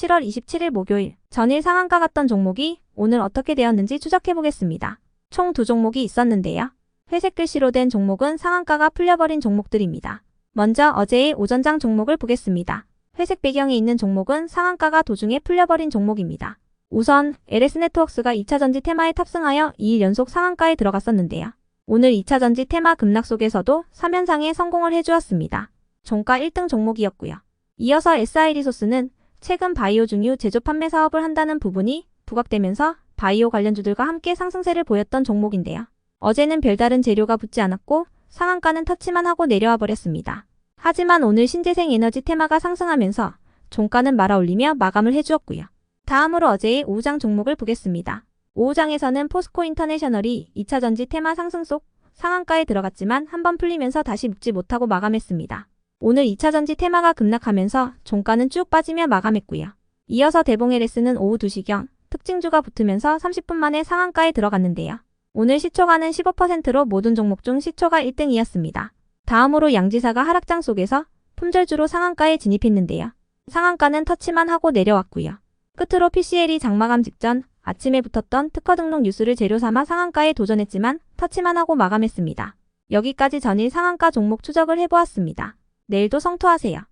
7월 27일 목요일 전일 상한가 갔던 종목이 오늘 어떻게 되었는지 추적해 보겠습니다. 총 두 종목이 있었는데요. 회색 글씨로 된 종목은 상한가가 풀려버린 종목들입니다. 먼저 어제의 오전장 종목을 보겠습니다. 회색 배경에 있는 종목은 상한가가 도중에 풀려버린 종목입니다. 우선 LS네트워크스가 2차전지 테마에 탑승하여 2일 연속 상한가에 들어갔었는데요. 오늘 2차전지 테마 급락 속에서도 3연상에 성공을 해주었습니다. 종가 1등 종목이었고요. 이어서 SI리소스는 최근 바이오 중유 제조 판매 사업을 한다는 부분이 부각되면서 바이오 관련주들과 함께 상승세를 보였던 종목인데요. 어제는 별다른 재료가 붙지 않았고 상한가는 터치만 하고 내려와 버렸습니다. 하지만 오늘 신재생 에너지 테마가 상승하면서 종가는 말아올리며 마감을 해주었고요. 다음으로 어제의 5장 종목을 보겠습니다. 5장에서는 포스코 인터내셔널이 2차 전지 테마 상승 속 상한가에 들어갔지만 한번 풀리면서 다시 묶지 못하고 마감했습니다. 오늘 2차 전지 테마가 급락하면서 종가는 쭉 빠지며 마감했고요. 이어서 대봉LS는 오후 2시경 특징주가 붙으면서 30분 만에 상한가에 들어갔는데요. 오늘 시초가는 15%로 모든 종목 중 시초가 1등이었습니다. 다음으로 양지사가 하락장 속에서 품절주로 상한가에 진입했는데요. 상한가는 터치만 하고 내려왔고요. 끝으로 PCL이 장마감 직전 아침에 붙었던 특허 등록 뉴스를 재료 삼아 상한가에 도전했지만 터치만 하고 마감했습니다. 여기까지 전일 상한가 종목 추적을 해보았습니다. 내일도 성투하세요.